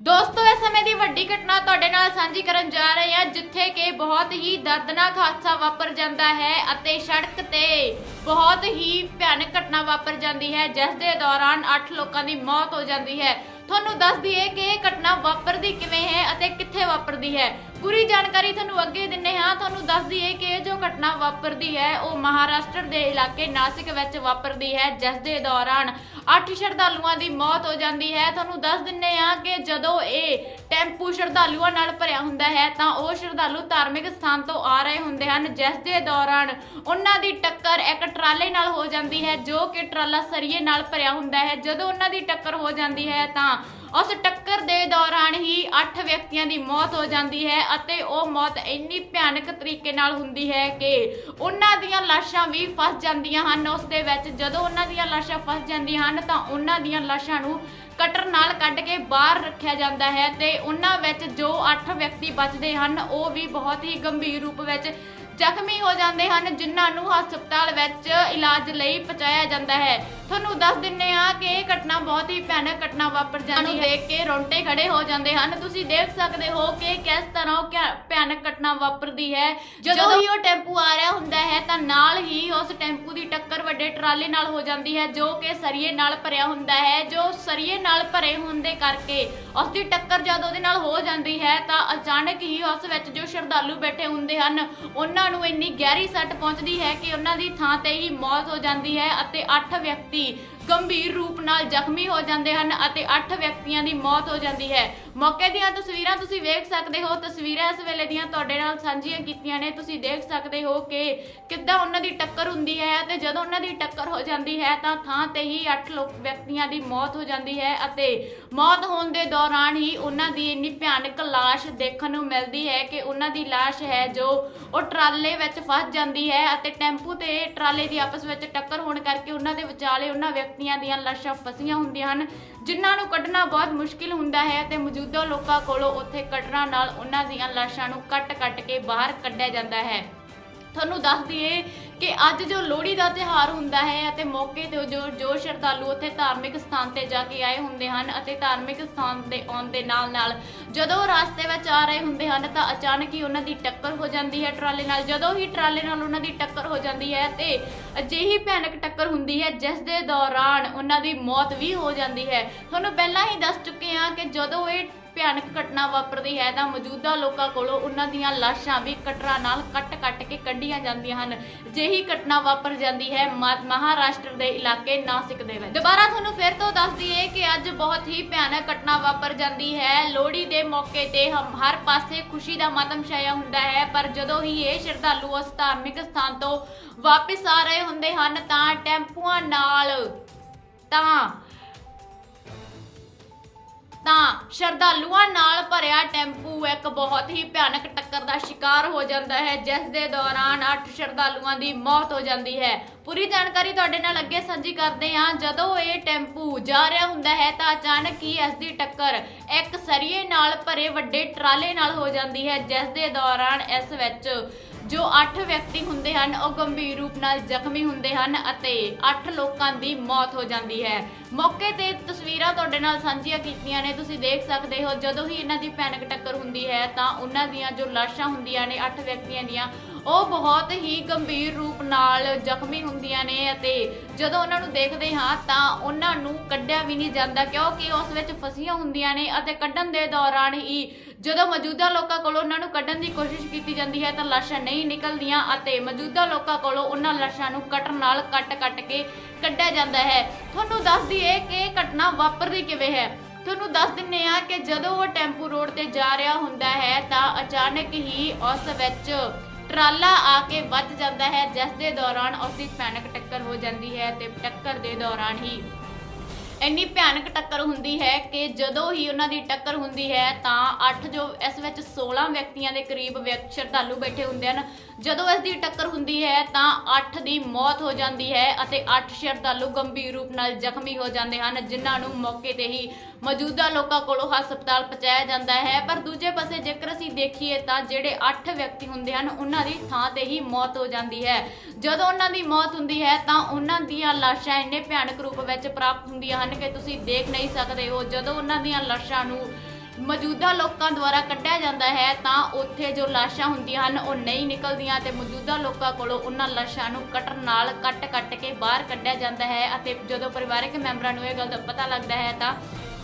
ਦੋਸਤੋ, ਇਸ ਸਮੇਂ ਦੀ ਵੱਡੀ ਘਟਨਾ ਤੁਹਾਡੇ ਨਾਲ ਸਾਂਝੀ ਕਰਨ ਜਾ ਰਹੇ ਹਾਂ, ਜਿੱਥੇ ਕਿ ਬਹੁਤ ਹੀ ਦਰਦਨਾਕ ਹਾਦਸਾ ਵਾਪਰ ਜਾਂਦਾ ਹੈ ਅਤੇ ਸੜਕ ਤੇ ਬਹੁਤ ਹੀ ਭਿਆਨਕ ਘਟਨਾ ਵਾਪਰ ਜਾਂਦੀ ਹੈ, ਜਿਸ ਦੇ ਦੌਰਾਨ 8 ਲੋਕਾਂ ਦੀ ਮੌਤ ਹੋ ਜਾਂਦੀ ਹੈ। ਤੁਹਾਨੂੰ ਦੱਸ ਦਈਏ ਕਿ ਇਹ ਘਟਨਾ ਵਾਪਰਦੀ ਕਿਵੇਂ ਹੈ ਅਤੇ ਕਿੱਥੇ ਵਾਪਰਦੀ ਹੈ? ਪੂਰੀ ਜਾਣਕਾਰੀ ਤੁਹਾਨੂੰ ਅੱਗੇ ਦਿੰਨੇ ਹਾਂ। ਤੁਹਾਨੂੰ ਦੱਸ ਦਈਏ ਕਿ ਇਹ ਜੋ ਘਟਨਾ ਵਾਪਰਦੀ ਹੈ, ਉਹ ਮਹਾਰਾਸ਼ਟਰ ਦੇ ਇਲਾਕੇ ਨਾਸਿਕ ਵਿੱਚ ਵਾਪਰਦੀ ਹੈ, ਜਿਸ ਦੇ ਦੌਰਾਨ 8 ਸ਼ਰਧਾਲੂਆਂ ਦੀ ਮੌਤ ਹੋ ਜਾਂਦੀ ਹੈ। ਤੁਹਾਨੂੰ ਦੱਸ ਦਿੰਨੇ ਹਾਂ ਕਿ ਜਦੋਂ ਇਹ ਟੈਂਪੂ ਸ਼ਰਧਾਲੂਆਂ ਨਾਲ ਭਰਿਆ ਹੁੰਦਾ ਹੈ, ਤਾਂ ਉਹ ਸ਼ਰਧਾਲੂ ਧਾਰਮਿਕ ਸਥਾਨ ਤੋਂ ਆ ਰਹੇ ਹੁੰਦੇ ਹਨ, ਜਿਸ ਦੇ ਦੌਰਾਨ ਉਹਨਾਂ ਦੀ ਟੱਕਰ ਇੱਕ ਟਰਾਲੇ ਨਾਲ ਹੋ ਜਾਂਦੀ ਹੈ, ਜੋ ਕਿ ਟਰਾਲਾ ਸਰੀਏ ਨਾਲ ਭਰਿਆ ਹੁੰਦਾ ਹੈ। ਜਦੋਂ ਉਹਨਾਂ ਦੀ ਟੱਕਰ ਹੋ ਜਾਂਦੀ ਹੈ, ਤਾਂ ਉਸ ਟੱਕਰ ਦੇ ਦੌਰਾਨ ਹੀ 8 ਵਿਅਕਤੀਆਂ ਦੀ ਮੌਤ ਹੋ ਜਾਂਦੀ ਹੈ। ਅਤੇ ਉਹ ਮੌਤ ਇੰਨੀ ਭਿਆਨਕ ਤਰੀਕੇ ਨਾਲ ਹੁੰਦੀ ਹੈ ਕਿ ਉਹਨਾਂ ਦੀਆਂ ਲਾਸ਼ਾਂ ਵੀ ਫਸ ਜਾਂਦੀਆਂ ਹਨ। ਉਸ ਦੇ ਵਿੱਚ ਜਦੋਂ ਉਹਨਾਂ ਦੀਆਂ ਲਾਸ਼ਾਂ ਫਸ ਜਾਂਦੀਆਂ ਹਨ ਤਾਂ ਉਹਨਾਂ ਦੀਆਂ ਲਾਸ਼ਾਂ ਨੂੰ ਕਟਰ ਨਾਲ ਕੱਢ ਕੇ ਬਾਹਰ ਰੱਖਿਆ ਜਾਂਦਾ ਹੈ ਤੇ ਉਹਨਾਂ ਵਿੱਚ ਜੋ 8 ਵਿਅਕਤੀ ਬਚਦੇ ਹਨ, ਉਹ ਵੀ ਬਹੁਤ ਹੀ ਗੰਭੀਰ ਰੂਪ ਵਿੱਚ ਜ਼ਖਮੀ ਹੋ ਜਾਂਦੇ ਹਨ ਜਿਨ੍ਹਾਂ ਨੂੰ ਹਸਪਤਾਲ ਵਿੱਚ ਇਲਾਜ ਲਈ ਪਹੁੰਚਾਇਆ ਜਾਂਦਾ ਹੈ। ਤੁਹਾਨੂੰ ਦੱਸ ਦਿੰਨੇ ਆ ਕਿ ਇਹ ਘਟਨਾ ਬਹੁਤ ਹੀ ਭਿਆਨਕ ਘਟਨਾ ਵਾਪਰ ਜਾਂਦੀ ਹੈ। ਦੇਖ ਕੇ ਰੋਂਟੇ ਖੜੇ ਹੋ ਜਾਂਦੇ ਹਨ। ਤੁਸੀਂ ਦੇਖ ਸਕਦੇ ਹੋ ਕਿ ਕਿਸ ਤਰ੍ਹਾਂ ਉਹ ਭਿਆਨਕ ਘਟਨਾ ਵਾਪਰਦੀ ਹੈ। ਜਦੋਂ ਹੀ ਉਹ ਟੈਂਪੂ ਆ ਰਿਹਾ ਹੁੰਦਾ ਹੈ ਤਾਂ ਨਾਲ ਹੀ ਉਸ ਟੈਂਪੂ ਦੀ ਟੱਕਰ ਵੱਡੇ ਟਰਾਲੇ ਨਾਲ ਹੋ ਜਾਂਦੀ ਹੈ, ਜੋ ਕਿ ਸਰੀਏ ਨਾਲ ਭਰਿਆ ਹੁੰਦਾ ਹੈ, ਜੋ ਸਰੀਏ ਨਾਲ ਭਰੇ ਹੋਣ ਦੇ ਕਰਕੇ ਉਸ ਦੀ ਟੱਕਰ ਜਦ ਉਹਦੇ ਨਾਲ ਹੋ ਜਾਂਦੀ ਹੈ, ਤਾਂ ਅਚਾਨਕ ਹੀ ਉਸ ਵਿੱਚ ਜੋ ਸ਼ਰਧਾਲੂ ਬੈਠੇ ਹੁੰਦੇ ਹਨ, ਉਹਨਾਂ ਨੂੰ ਇੰਨੀ ਗਹਿਰੀ ਸੱਟ ਪਹੁੰਚਦੀ ਹੈ ਕਿ ਉਹਨਾਂ ਦੀ ਥਾਂ ਤੇ ਹੀ ਮੌਤ ਹੋ ਜਾਂਦੀ ਹੈ ਅਤੇ 8 ਵਿਅਕਤੀ ਗੰਭੀਰ ਰੂਪ ਨਾਲ ਜ਼ਖਮੀ ਹੋ ਜਾਂਦੇ ਹਨ ਅਤੇ 8 ਵਿਅਕਤੀਆਂ ਦੀ ਮੌਤ ਹੋ ਜਾਂਦੀ ਹੈ। ਮੌਕੇ ਦੀਆਂ ਤਸਵੀਰਾਂ ਤੁਸੀਂ ਵੇਖ ਸਕਦੇ ਹੋ। ਤਸਵੀਰਾਂ ਇਸ ਵੇਲੇ ਦੀਆਂ ਤੁਹਾਡੇ ਨਾਲ ਸਾਂਝੀਆਂ ਕੀਤੀਆਂ ਨੇ। ਤੁਸੀਂ ਦੇਖ ਸਕਦੇ ਹੋ ਕਿ ਕਿੱਦਾਂ ਉਹਨਾਂ ਦੀ ਟੱਕਰ ਹੁੰਦੀ ਹੈ ਅਤੇ ਜਦੋਂ ਉਹਨਾਂ ਦੀ ਟੱਕਰ ਹੋ ਜਾਂਦੀ ਹੈ ਤਾਂ ਥਾਂ ਤੇ ਹੀ 8 ਲੋਕ ਵਿਅਕਤੀਆਂ ਦੀ ਮੌਤ ਹੋ ਜਾਂਦੀ ਹੈ ਅਤੇ ਮੌਤ ਹੋਣ ਦੇ ਦੌਰਾਨ ਹੀ ਉਹਨਾਂ ਦੀ ਇੰਨੀ ਭਿਆਨਕ ਲਾਸ਼ ਦੇਖਣ ਨੂੰ ਮਿਲਦੀ ਹੈ ਕਿ ਉਹਨਾਂ ਦੀ ਲਾਸ਼ ਹੈ ਜੋ ਉਹ ਟਰਾਲੇ ਵਿੱਚ ਫਸ ਜਾਂਦੀ ਹੈ ਅਤੇ ਟੈਂਪੂ ਤੇ ਟਰਾਲੇ ਦੀ ਆਪਸ ਵਿੱਚ ਟੱਕਰ ਹੋਣ ਕਰਕੇ ਉਹਨਾਂ ਦੇ ਵਿਚਾਲੇ ਉਹਨਾਂ ਵਿਅਕਤੀਆਂ ਦੀਆਂ ਲਾਸ਼ਾਂ ਫਸੀਆਂ ਹੁੰਦੀਆਂ ਹਨ, ਜਿਨ੍ਹਾਂ ਨੂੰ ਕੱਢਣਾ ਬਹੁਤ ਮੁਸ਼ਕਿਲ ਹੁੰਦਾ ਹੈ ਤੇ ਮੌਜੂਦਾ ਲੋਕਾਂ ਕੋਲੋਂ ਉੱਥੇ ਕਟਰਾਂ ਨਾਲ ਉਹਨਾਂ ਦੀਆਂ ਲਾਸ਼ਾਂ ਨੂੰ ਕੱਟ-ਕੱਟ ਕੇ ਬਾਹਰ ਕੱਢਿਆ ਜਾਂਦਾ ਹੈ। ਤੁਹਾਨੂੰ ਦੱਸ ਦਈਏ ਕਿ ਅੱਜ ਜੋ ਲੋਹੜੀ ਦਾ ਤਿਉਹਾਰ ਹੁੰਦਾ ਹੈ ਅਤੇ ਮੌਕੇ ਤੇ ਜੋ ਜੋ ਸ਼ਰਧਾਲੂ ਉੱਥੇ ਧਾਰਮਿਕ ਸਥਾਨ ਤੇ ਜਾ ਕੇ ਆਏ ਹੁੰਦੇ ਹਨ ਅਤੇ ਧਾਰਮਿਕ ਸਥਾਨ ਤੇ ਆਉਣ ਦੇ ਨਾਲ ਨਾਲ ਜਦੋਂ ਉਹ ਰਸਤੇ ਵਿੱਚ ਆ ਰਹੇ ਹੁੰਦੇ ਹਨ ਤਾਂ ਅਚਾਨਕ ਹੀ ਉਹਨਾਂ ਦੀ ਟੱਕਰ ਹੋ ਜਾਂਦੀ ਹੈ ਟਰਾਲੇ ਨਾਲ। ਜਦੋਂ ਹੀ ਟਰਾਲੇ ਨਾਲ ਉਹਨਾਂ ਦੀ ਟੱਕਰ ਹੋ ਜਾਂਦੀ ਹੈ ਤੇ ਅਜਿਹੀ ਭਿਆਨਕ ਟੱਕਰ ਹੁੰਦੀ ਹੈ ਜਿਸ ਦੇ ਦੌਰਾਨ ਉਹਨਾਂ ਦੀ ਮੌਤ ਵੀ ਹੋ ਜਾਂਦੀ ਹੈ। ਤੁਹਾਨੂੰ ਪਹਿਲਾਂ ਹੀ ਦੱਸ ਚੁੱਕੇ ਹਾਂ ਕਿ ਜਦੋਂ ਇਹ ਭਿਆਨਕ ਘਟਨਾ ਵਾਪਰਦੀ ਹੈ ਤਾਂ ਮੌਜੂਦਾ ਲੋਕਾਂ ਕੋਲੋਂ ਉਹਨਾਂ ਦੀਆਂ ਲਾਸ਼ਾਂ ਵੀ ਕਟਰਾਂ ਨਾਲ ਕੱਟ-ਕੱਟ ਕੇ ਕੱਢੀਆਂ ਜਾਂਦੀਆਂ ਹਨ। ਜਿਹੀ ਘਟਨਾ ਵਾਪਰ ਜਾਂਦੀ ਹੈ ਮਹਾਰਾਸ਼ਟਰ ਦੇ ਇਲਾਕੇ ਨਾਸਿਕ ਦੇ ਵਿੱਚ। ਦੁਬਾਰਾ ਤੁਹਾਨੂੰ ਫਿਰ ਤੋਂ ਦੱਸ ਦਈਏ ਕਿ ਅੱਜ ਬਹੁਤ ਹੀ ਭਿਆਨਕ ਘਟਨਾ ਵਾਪਰ ਜਾਂਦੀ ਹੈ। ਲੋਹੜੀ ਦੇ ਮੌਕੇ ਤੇ ਹਮ ਹਰ ਪਾਸੇ ਖੁਸ਼ੀ ਦਾ ਮਾਤਮ ਛਾਇਆ ਹੁੰਦਾ ਹੈ, ਪਰ ਜਦੋਂ ਹੀ ਇਹ ਸ਼ਰਧਾਲੂ ਉਸ ਧਾਰਮਿਕ ਸਥਾਨ ਤੋਂ ਵਾਪਸ ਆ ਰਹੇ ਹੁੰਦੇ ਹਨ ਤਾਂ ਟੈਂਪੂਆਂ ਨਾਲ ਤਾਂ ਤਾਂ ਸ਼ਰਧਾਲੂਆਂ ਨਾਲ ਭਰਿਆ ਟੈਂਪੂ ਇੱਕ ਬਹੁਤ ਹੀ ਭਿਆਨਕ ਟੱਕਰ ਦਾ ਸ਼ਿਕਾਰ ਹੋ ਜਾਂਦਾ ਹੈ, ਜਿਸ ਦੇ ਦੌਰਾਨ 8 ਸ਼ਰਧਾਲੂਆਂ ਦੀ ਮੌਤ ਹੋ ਜਾਂਦੀ ਹੈ। ਪੂਰੀ ਜਾਣਕਾਰੀ ਤੁਹਾਡੇ ਨਾਲ ਅੱਗੇ ਸਾਂਝੀ ਕਰਦੇ ਹਾਂ। ਜਦੋਂ ਇਹ ਟੈਂਪੂ ਜਾ ਰਿਹਾ ਹੁੰਦਾ ਹੈ ਤਾਂ ਅਚਾਨਕ ਹੀ ਇਸ ਦੀ ਟੱਕਰ ਇੱਕ ਸਰੀਏ ਨਾਲ ਭਰੇ ਵੱਡੇ ਟਰਾਲੇ ਨਾਲ ਹੋ ਜਾਂਦੀ ਹੈ, ਜਿਸ ਦੇ ਦੌਰਾਨ ਇਸ ਵਿੱਚ ਜੋ 8 ਵਿਅਕਤੀ ਹੁੰਦੇ ਹਨ, ਉਹ ਗੰਭੀਰ ਰੂਪ ਨਾਲ ਜ਼ਖਮੀ ਹੁੰਦੇ ਹਨ ਅਤੇ 8 ਲੋਕਾਂ ਦੀ ਮੌਤ ਹੋ ਜਾਂਦੀ ਹੈ। ਮੌਕੇ ਤੇ ਤਸਵੀਰਾਂ ਤੁਹਾਡੇ ਨਾਲ ਸਾਂਝੀਆਂ ਕੀਤੀਆਂ ਨੇ। ਤੁਸੀਂ ਦੇਖ ਸਕਦੇ ਹੋ, ਜਦੋਂ ਹੀ ਇਹਨਾਂ ਦੀ ਭਿਆਨਕ ਟੱਕਰ ਹੁੰਦੀ ਹੈ, ਤਾਂ ਉਹਨਾਂ ਦੀਆਂ ਜੋ ਲਾਸ਼ਾਂ ਹੁੰਦੀਆਂ ਨੇ 8 ਵਿਅਕਤੀਆਂ ਦੀਆਂ, ਉਹ ਬਹੁਤ ਹੀ ਗੰਭੀਰ ਰੂਪ ਨਾਲ ਜ਼ਖਮੀ ਹੁੰਦੀਆਂ ਨੇ ਅਤੇ ਜਦੋਂ ਉਹਨਾਂ ਨੂੰ ਦੇਖਦੇ ਹਾਂ, ਤਾਂ ਉਹਨਾਂ ਨੂੰ ਕੱਢਿਆ ਵੀ ਨਹੀਂ ਜਾਂਦਾ, ਕਿਉਂਕਿ ਉਸ ਵਿੱਚ ਫਸੀਆਂ ਹੁੰਦੀਆਂ ਨੇ ਅਤੇ ਕੱਢਣ ਦੇ ਦੌਰਾਨ ਹੀ ਜਦੋਂ ਮੌਜੂਦਾ ਲੋਕਾਂ ਕੋਲੋਂ ਉਹਨਾਂ ਨੂੰ ਕੱਢਣ ਦੀ ਕੋਸ਼ਿਸ਼ ਕੀਤੀ ਜਾਂਦੀ ਹੈ ਤਾਂ ਲਾਸ਼ਾਂ ਨਹੀਂ ਨਿਕਲਦੀਆਂ ਅਤੇ ਮੌਜੂਦਾ ਲੋਕਾਂ ਕੋਲੋਂ ਉਹਨਾਂ ਲਾਸ਼ਾਂ ਨੂੰ ਕਟਰ ਨਾਲ ਕੱਟ-ਕੱਟ ਕੇ ਕੱਢਿਆ ਜਾਂਦਾ ਹੈ। ਤੁਹਾਨੂੰ ਦੱਸ ਦਈਏ ਕਿ ਇਹ ਘਟਨਾ ਵਾਪਰਦੀ ਕਿਵੇਂ ਹੈ? ਤੁਹਾਨੂੰ ਦੱਸ ਦਿੰਨੇ ਆ ਕਿ ਜਦੋਂ ਉਹ ਟੈਂਪੂ ਰੋਡ ਤੇ ਜਾ ਰਿਹਾ ਹੁੰਦਾ ਹੈ ਤਾਂ ਅਚਾਨਕ ਹੀ ਉਸ ਵਿੱਚ ਟਰਾਲਾ ਆ ਕੇ ਵੱਜ ਜਾਂਦਾ ਹੈ, ਜਿਸ ਦੇ ਦੌਰਾਨ ਉਸ ਦੀ ਭਿਆਨਕ ਟੱਕਰ ਹੋ ਜਾਂਦੀ ਹੈ ਤੇ ਟੱਕਰ ਦੇ ਦੌਰਾਨ ਹੀ ਇੰਨੀ ਭਿਆਨਕ ਟੱਕਰ ਹੁੰਦੀ ਹੈ ਕਿ ਜਦੋਂ ਹੀ ਉਹਨਾਂ ਦੀ ਟੱਕਰ ਹੁੰਦੀ ਹੈ ਤਾਂ 8 ਜੋ, ਇਸ ਵਿੱਚ 16 ਵਿਅਕਤੀਆਂ ਦੇ ਕਰੀਬ ਵਿਅਕ- ਸ਼ਰਧਾਲੂ ਬੈਠੇ ਹੁੰਦੇ ਹਨ। ਜਦੋਂ ਇਸ ਦੀ ਟੱਕਰ ਹੁੰਦੀ ਹੈ ਤਾਂ 8 ਦੀ ਮੌਤ ਹੋ ਜਾਂਦੀ ਹੈ ਅਤੇ 8 ਸ਼ਰਧਾਲੂ ਗੰਭੀਰ ਰੂਪ ਨਾਲ ਜ਼ਖਮੀ ਹੋ ਜਾਂਦੇ ਹਨ, ਜਿਨ੍ਹਾਂ ਨੂੰ ਮੌਕੇ ਤੇ ਹੀ ਮੌਜੂਦਾ ਲੋਕਾਂ ਕੋਲੋਂ ਹਸਪਤਾਲ ਪਹੁੰਚਾਇਆ ਜਾਂਦਾ ਹੈ। ਪਰ ਦੂਜੇ ਪਾਸੇ ਜੇਕਰ ਅਸੀਂ ਦੇਖੀਏ ਤਾਂ ਜਿਹੜੇ 8 ਵਿਅਕਤੀ ਹੁੰਦੇ ਹਨ, ਉਹਨਾਂ ਦੀ ਥਾਂ ਤੇ ਹੀ ਮੌਤ ਹੋ ਜਾਂਦੀ ਹੈ। ਜਦੋਂ ਉਹਨਾਂ ਦੀ ਮੌਤ ਹੁੰਦੀ ਹੈ ਤਾਂ ਉਹਨਾਂ ਦੀਆਂ ਲਾਸ਼ਾਂ ਇੰਨੇ ਭਿਆਨਕ ਰੂਪ ਵਿੱਚ ਪ੍ਰਾਪਤ ਹੁੰਦੀਆਂ ਹਨ ਕਿ ਤੁਸੀਂ ਦੇਖ ਨਹੀਂ ਸਕਦੇ ਹੋ। ਜਦੋਂ ਉਹਨਾਂ ਦੀਆਂ ਲਾਸ਼ਾਂ ਨੂੰ ਮੌਜੂਦਾ ਲੋਕਾਂ ਦੁਆਰਾ ਕੱਢਿਆ ਜਾਂਦਾ ਹੈ, ਤਾਂ ਉੱਥੇ ਜੋ ਲਾਸ਼ਾਂ ਹੁੰਦੀਆਂ ਹਨ, ਉਹ ਨਹੀਂ ਨਿਕਲਦੀਆਂ ਤੇ ਮੌਜੂਦਾ ਲੋਕਾਂ ਕੋਲੋਂ ਉਹਨਾਂ ਲਾਸ਼ਾਂ ਨੂੰ ਕਟਰ ਨਾਲ ਕੱਟ-ਕੱਟ ਕੇ ਬਾਹਰ ਕੱਢਿਆ ਜਾਂਦਾ ਹੈ ਅਤੇ ਜਦੋਂ ਪਰਿਵਾਰਕ ਮੈਂਬਰਾਂ ਨੂੰ ਇਹ ਗੱਲ ਦਾ ਪਤਾ ਲੱਗਦਾ ਹੈ, ਤਾਂ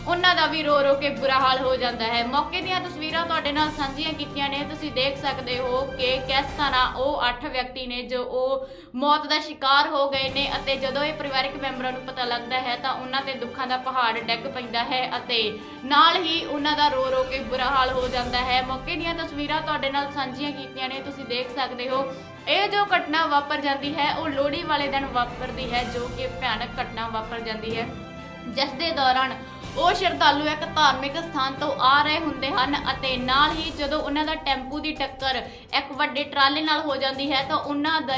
ਉਹਨਾਂ ਦਾ ਵੀ ਰੋ ਰੋ ਕੇ ਬੁਰਾ ਹਾਲ ਹੋ ਜਾਂਦਾ ਹੈ। ਮੌਕੇ ਦੀਆਂ ਤਸਵੀਰਾਂ ਤੁਹਾਡੇ ਨਾਲ ਸਾਂਝੀਆਂ ਕੀਤੀਆਂ ਨੇ। ਤੁਸੀਂ ਦੇਖ ਸਕਦੇ ਹੋ ਕਿ ਕਿਸ ਤਰ੍ਹਾਂ ਉਹ 8 ਵਿਅਕਤੀ ਨੇ ਜੋ ਉਹ ਮੌਤ ਦਾ ਸ਼ਿਕਾਰ ਹੋ ਗਏ ਨੇ ਅਤੇ ਜਦੋਂ ਇਹ ਪਰਿਵਾਰਕ ਮੈਂਬਰਾਂ ਨੂੰ ਪਤਾ ਲੱਗਦਾ ਹੈ ਤਾਂ ਉਹਨਾਂ ਤੇ ਦੁੱਖਾਂ ਦਾ ਪਹਾੜ ਡਿੱਗ ਪੈਂਦਾ ਹੈ ਅਤੇ ਨਾਲ ਹੀ ਉਹਨਾਂ ਦਾ ਰੋ ਰੋ ਕੇ ਬੁਰਾ ਹਾਲ ਹੋ ਜਾਂਦਾ ਹੈ। ਮੌਕੇ ਦੀਆਂ ਤਸਵੀਰਾਂ ਤੁਹਾਡੇ ਨਾਲ ਸਾਂਝੀਆਂ ਕੀਤੀਆਂ ਨੇ। ਤੁਸੀਂ ਦੇਖ ਸਕਦੇ ਹੋ, ਇਹ ਜੋ ਘਟਨਾ ਵਾਪਰ ਜਾਂਦੀ ਹੈ, ਉਹ ਲੋਹੜੀ ਵਾਲੇ ਦਿਨ ਵਾਪਰਦੀ ਹੈ, ਜੋ ਕਿ ਭਿਆਨਕ ਘਟਨਾ ਵਾਪਰ ਜਾਂਦੀ ਹੈ। ਜਿਸ ਦੇ ਦੌਰਾਨ ਉਹ ਸ਼ਰਧਾਲੂ ਇੱਕ ਧਾਰਮਿਕ ਸਥਾਨ ਤੋਂ ਆ ਰਹੇ ਹੁੰਦੇ ਹਨ ਅਤੇ ਨਾਲ ਹੀ ਜਦੋਂ ਉਹਨਾਂ ਦਾ ਟੈਂਪੂ ਦੀ ਟੱਕਰ ਇੱਕ ਵੱਡੇ ਟਰਾਲੇ ਨਾਲ ਹੋ ਜਾਂਦੀ ਹੈ ਤਾਂ ਉਹਨਾਂ ਦਾ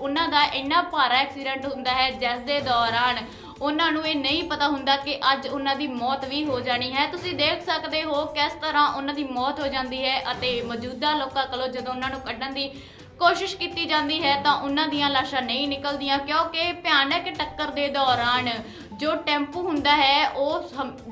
ਉਹਨਾਂ ਦਾ ਇੰਨਾ ਭਾਰਾ ਐਕਸੀਡੈਂਟ ਹੁੰਦਾ ਹੈ ਜਿਸ ਦੇ ਦੌਰਾਨ ਉਹਨਾਂ ਨੂੰ ਇਹ ਨਹੀਂ ਪਤਾ ਹੁੰਦਾ ਕਿ ਅੱਜ ਉਹਨਾਂ ਦੀ ਮੌਤ ਵੀ ਹੋ ਜਾਣੀ ਹੈ। ਤੁਸੀਂ ਦੇਖ ਸਕਦੇ ਹੋ ਕਿਸ ਤਰ੍ਹਾਂ ਉਹਨਾਂ ਦੀ ਮੌਤ ਹੋ ਜਾਂਦੀ ਹੈ ਅਤੇ ਮੌਜੂਦਾ ਲੋਕਾਂ ਕੋਲੋਂ ਜਦੋਂ ਉਹਨਾਂ ਨੂੰ ਕੱਢਣ ਦੀ ਕੋਸ਼ਿਸ਼ ਕੀਤੀ ਜਾਂਦੀ ਹੈ ਤਾਂ ਉਹਨਾਂ ਦੀਆਂ ਲਾਸ਼ਾਂ ਨਹੀਂ ਨਿਕਲਦੀਆਂ ਕਿਉਂਕਿ ਭਿਆਨਕ ਟੱਕਰ ਦੇ ਦੌਰਾਨ ਜੋ ਟੈਂਪੂ ਹੁੰਦਾ ਹੈ, ਉਹ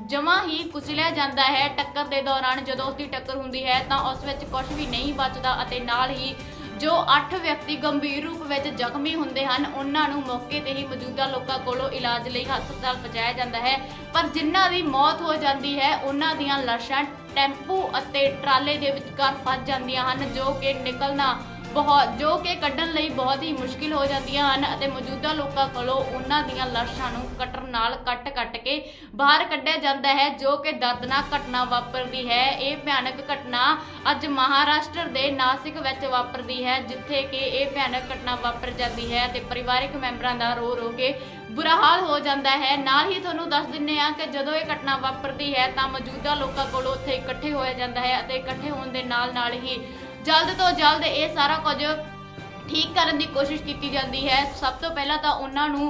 ਜਮਾ ਹੀ ਕੁਚਲਿਆ ਜਾਂਦਾ ਹੈ। ਟੱਕਰ ਦੇ ਦੌਰਾਨ ਜਦੋਂ ਉਸ ਦੀ ਟੱਕਰ ਹੁੰਦੀ ਹੈ, ਤਾਂ ਉਸ ਵਿੱਚ ਕੁਝ ਵੀ ਨਹੀਂ ਬਚਦਾ ਅਤੇ ਨਾਲ ਹੀ ਜੋ 8 ਵਿਅਕਤੀ ਗੰਭੀਰ ਰੂਪ ਵਿੱਚ ਜ਼ਖਮੀ ਹੁੰਦੇ ਹਨ, ਉਹਨਾਂ ਨੂੰ ਮੌਕੇ ਤੇ ਹੀ ਮੌਜੂਦਾ ਲੋਕਾਂ ਕੋਲੋਂ ਇਲਾਜ ਲਈ ਹਸਪਤਾਲ ਪਹੁੰਚਾਇਆ ਜਾਂਦਾ ਹੈ। ਪਰ ਜਿਨ੍ਹਾਂ ਦੀ ਮੌਤ ਹੋ ਜਾਂਦੀ ਹੈ, ਉਹਨਾਂ ਦੀਆਂ ਲਾਸ਼ਾਂ ਟੈਂਪੂ ਅਤੇ ਟਰਾਲੇ ਦੇ ਵਿਚਕਾਰ ਫਸ ਜਾਂਦੀਆਂ ਹਨ, ਜੋ ਕਿ ਨਿਕਲਣਾ ਬਹੁਤ ਜੋ ਕਿ ਕੱਢਣ ਲਈ ਬਹੁਤ ਹੀ ਮੁਸ਼ਕਿਲ ਹੋ ਜਾਂਦੀਆਂ ਹਨ ਅਤੇ ਮੌਜੂਦਾ ਲੋਕਾਂ ਕੋਲੋਂ ਉਹਨਾਂ ਦੀਆਂ ਲਾਸ਼ਾਂ ਨੂੰ ਕਟਰ ਨਾਲ ਕੱਟ-ਕੱਟ ਕੇ ਬਾਹਰ ਕੱਢਿਆ ਜਾਂਦਾ ਹੈ, ਜੋ ਕਿ ਦਰਦਨਾਕ ਘਟਨਾ ਵਾਪਰਦੀ ਹੈ। ਇਹ ਭਿਆਨਕ ਘਟਨਾ ਅੱਜ ਮਹਾਰਾਸ਼ਟਰ ਦੇ ਨਾਸਿਕ ਵਿੱਚ ਵਾਪਰਦੀ ਹੈ, ਜਿੱਥੇ ਕਿ ਇਹ ਭਿਆਨਕ ਘਟਨਾ ਵਾਪਰ ਜਾਂਦੀ ਹੈ ਤੇ ਪਰਿਵਾਰਕ ਮੈਂਬਰਾਂ ਦਾ ਰੋ ਰੋ ਕੇ ਬੁਰਾ ਹਾਲ ਹੋ ਜਾਂਦਾ ਹੈ। ਨਾਲ ਹੀ ਤੁਹਾਨੂੰ ਦੱਸ ਦਿੰਨੇ ਆ ਕਿ ਜਦੋਂ ਇਹ ਘਟਨਾ ਵਾਪਰਦੀ ਹੈ ਤਾਂ ਮੌਜੂਦਾ ਲੋਕਾਂ ਕੋਲੋਂ ਉੱਥੇ ਇਕੱਠੇ ਹੋਇਆ ਜਾਂਦਾ ਹੈ ਅਤੇ ਇਕੱਠੇ ਹੋਣ ਦੇ ਨਾਲ ਨਾਲ ਹੀ ਜਲਦ ਤੋਂ ਜਲਦ ਇਹ ਸਾਰਾ ਕੁਝ ਠੀਕ ਕਰਨ ਦੀ ਕੋਸ਼ਿਸ਼ ਕੀਤੀ ਜਾਂਦੀ ਹੈ। ਸਭ ਤੋਂ ਪਹਿਲਾਂ ਤਾਂ ਉਹਨਾਂ ਨੂੰ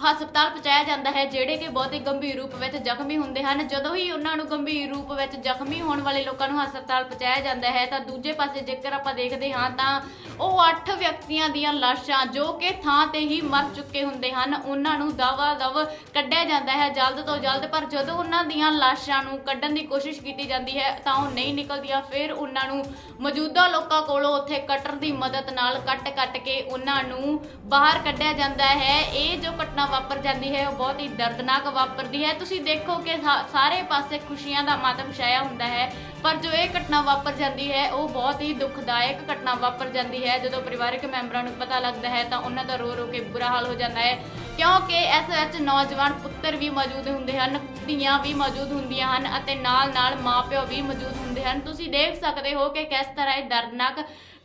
ਹਸਪਤਾਲ ਪਹੁੰਚਾਇਆ ਜਾਂਦਾ ਹੈ, ਜਿਹੜੇ ਕਿ ਬਹੁਤ ਹੀ ਗੰਭੀਰ ਰੂਪ ਵਿੱਚ ਜ਼ਖਮੀ ਹੁੰਦੇ ਹਨ। ਜਦੋਂ ਹੀ ਉਹਨਾਂ ਨੂੰ ਗੰਭੀਰ ਰੂਪ ਵਿੱਚ ਜ਼ਖਮੀ ਹੋਣ ਵਾਲੇ ਲੋਕਾਂ ਨੂੰ ਹਸਪਤਾਲ ਪਹੁੰਚਾਇਆ ਜਾਂਦਾ ਹੈ, ਤਾਂ ਦੂਜੇ ਪਾਸੇ ਜੇਕਰ ਆਪਾਂ ਦੇਖਦੇ ਹਾਂ, ਤਾਂ ਉਹ 8 ਵਿਅਕਤੀਆਂ ਦੀਆਂ ਲਾਸ਼ਾਂ ਜੋ ਕਿ ਥਾਂ ਤੇ ਹੀ ਮਰ ਚੁੱਕੇ ਹੁੰਦੇ ਹਨ, ਉਹਨਾਂ ਨੂੰ ਦਵਾ ਦਵ ਕੱਢਿਆ ਜਾਂਦਾ ਹੈ ਜਲਦ ਤੋਂ ਜਲਦ। ਪਰ ਜਦੋਂ ਉਹਨਾਂ ਦੀਆਂ ਲਾਸ਼ਾਂ ਨੂੰ ਕੱਢਣ ਦੀ ਕੋਸ਼ਿਸ਼ ਕੀਤੀ ਜਾਂਦੀ ਹੈ, ਤਾਂ ਉਹ ਨਹੀਂ ਨਿਕਲਦੀਆਂ, ਫਿਰ ਉਹਨਾਂ ਨੂੰ ਮੌਜੂਦਾ ਲੋਕਾਂ ਕੋਲੋਂ ਉੱਥੇ ਕਟਰ ਦੀ ਮਦਦ ਨਾਲ ਕੱਟ-ਕੱਟ ਕੇ ਉਹਨਾਂ ਨੂੰ ਬਾਹਰ ਕੱਢਿਆ ਜਾਂਦਾ ਹੈ। ਇਹ ਜੋ ਘਟਨਾ ਵਾਪਰ ਜਾਂਦੀ ਹੈ, ਉਹ ਬਹੁਤ ਹੀ ਦਰਦਨਾਕ ਵਾਪਰਦੀ ਹੈ। ਤੁਸੀਂ ਦੇਖੋ ਕਿ ਸਾਰੇ ਪਾਸੇ ਖੁਸ਼ੀਆਂ ਦਾ ਮਾਤਮ ਛਾਇਆ ਹੁੰਦਾ ਹੈ, ਪਰ ਜੋ ਇਹ ਘਟਨਾ ਵਾਪਰ ਜਾਂਦੀ ਹੈ, ਉਹ ਬਹੁਤ ਹੀ ਦੁਖਦਾਇਕ ਘਟਨਾ ਵਾਪਰ ਜਾਂਦੀ ਹੈ। ਜਦੋਂ ਪਰਿਵਾਰਕ ਮੈਂਬਰਾਂ ਨੂੰ ਪਤਾ ਲੱਗਦਾ ਹੈ, ਤਾਂ ਉਹਨਾਂ ਦਾ ਰੋ ਰੋ ਕੇ ਬੁਰਾ ਹਾਲ ਹੋ ਜਾਂਦਾ ਹੈ। ਕਿਉਂਕਿ ਇਸ ਵਿੱਚ ਨੌਜਵਾਨ ਪੁੱਤਰ ਵੀ ਮੌਜੂਦ ਹੁੰਦੇ ਹਨ, ਧੀਆਂ ਵੀ ਮੌਜੂਦ ਹੁੰਦੀਆਂ ਹਨ ਅਤੇ ਨਾਲ-ਨਾਲ ਮਾਪਿਓ ਵੀ ਮੌਜੂਦ ਹੁੰਦੇ ਹਨ। ਤੁਸੀਂ ਦੇਖ ਸਕਦੇ ਹੋ ਕਿ ਕਿਸ ਤਰ੍ਹਾਂ ਇਹ ਦਰਦਨਾਕ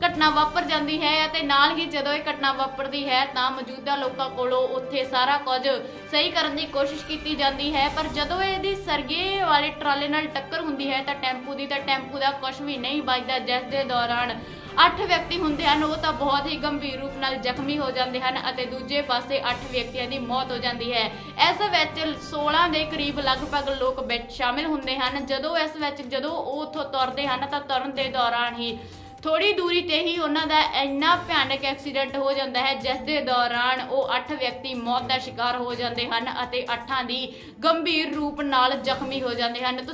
ਘਟਨਾ ਵਾਪਰ ਜਾਂਦੀ ਹੈ ਅਤੇ ਨਾਲ ਹੀ ਜਦੋਂ ਇਹ ਘਟਨਾ ਵਾਪਰਦੀ ਹੈ ਤਾਂ ਮੌਜੂਦਾ ਲੋਕਾਂ ਕੋਲੋਂ ਉੱਥੇ ਸਾਰਾ ਕੁਝ ਸਹੀ ਕਰਨ ਦੀ ਕੋਸ਼ਿਸ਼ ਕੀਤੀ ਜਾਂਦੀ ਹੈ। ਪਰ ਜਦੋਂ ਇਹਦੀ ਸਰਗੇ ਵਾਲੇ ਟਰਾਲੇ ਨਾਲ ਟੱਕਰ ਹੁੰਦੀ ਹੈ ਤਾਂ ਟੈਂਪੂ ਦੀ ਤਾਂ ਟੈਂਪੂ ਦਾ ਕੁਝ ਵੀ ਨਹੀਂ ਬਚਦਾ ਜਿਸ ਦੇ ਦੌਰਾਨ 8 ਵਿਅਕਤੀ ਹੁੰਦੇ ਹਨ, ਉਹ ਤਾਂ ਬਹੁਤ ਹੀ ਗੰਭੀਰ ਰੂਪ ਨਾਲ ਜ਼ਖਮੀ ਹੋ ਜਾਂਦੇ ਹਨ ਅਤੇ ਦੂਜੇ ਪਾਸੇ 8 ਵਿਅਕਤੀਆਂ ਦੀ ਮੌਤ ਹੋ ਜਾਂਦੀ ਹੈ। ਇਸ ਵਿੱਚ 16 ਦੇ ਕਰੀਬ ਲਗਭਗ ਲੋਕ ਵਿੱਚ ਸ਼ਾਮਿਲ ਹੁੰਦੇ ਹਨ। ਜਦੋਂ ਇਸ ਵਿੱਚ, ਜਦੋਂ ਉਹ ਉੱਥੋਂ ਤੁਰਦੇ ਹਨ ਤਾਂ ਤੁਰਨ ਦੇ ਦੌਰਾਨ ਹੀ ਥੋੜੀ ਦੂਰੀ ਤੇ ਹੀ ਉਹਨਾਂ ਦਾ ਇੰਨਾ ਭਿਆਨਕ ਐਕਸੀਡੈਂਟ ਹੋ ਜਾਂਦਾ ਹੈ, ਜਿਸ ਦੇ ਦੌਰਾਨ ਉਹ 8 ਵਿਅਕਤੀ ਮੌਤ ਦਾ ਸ਼ਿਕਾਰ ਹੋ ਜਾਂਦੇ ਹਨ ਅਤੇ 8 ਦੀ ਗੰਭੀਰ ਰੂਪ ਨਾਲ ਜ਼ਖਮੀ ਹੋ ਜਾਂਦੇ ਹਨ।